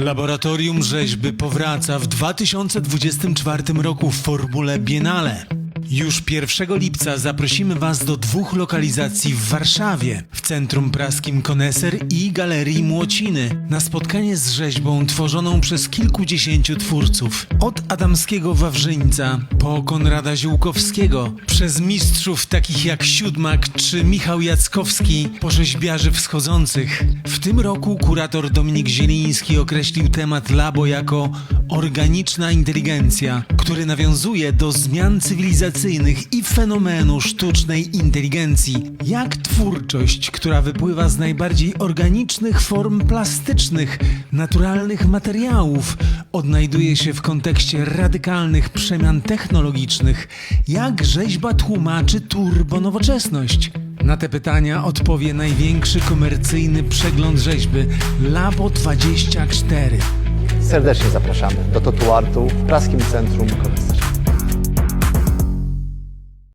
Laboratorium Rzeźby powraca w 2024 roku w formule Biennale. Już 1 lipca zaprosimy Was do dwóch lokalizacji w Warszawie, w Centrum Praskim Koneser i Galerii Młociny, na spotkanie z rzeźbą tworzoną przez kilkudziesięciu twórców. Od Adamskiego Wawrzyńca po Konrada Ziółkowskiego, przez mistrzów takich jak Siódmak czy Michał Jackowski, po rzeźbiarzy wschodzących. W tym roku kurator Dominik Zieliński określił temat Labo jako organiczna inteligencja, który nawiązuje do zmian cywilizacyjnych i fenomenu sztucznej inteligencji. Jak twórczość, która wypływa z najbardziej organicznych form plastycznych, naturalnych materiałów, odnajduje się w kontekście radykalnych przemian technologicznych, jak rzeźba tłumaczy turbonowoczesność. Na te pytania odpowie największy komercyjny przegląd rzeźby Labo 24. Serdecznie zapraszamy do Totu Artu w Praskim Centrum Koneser.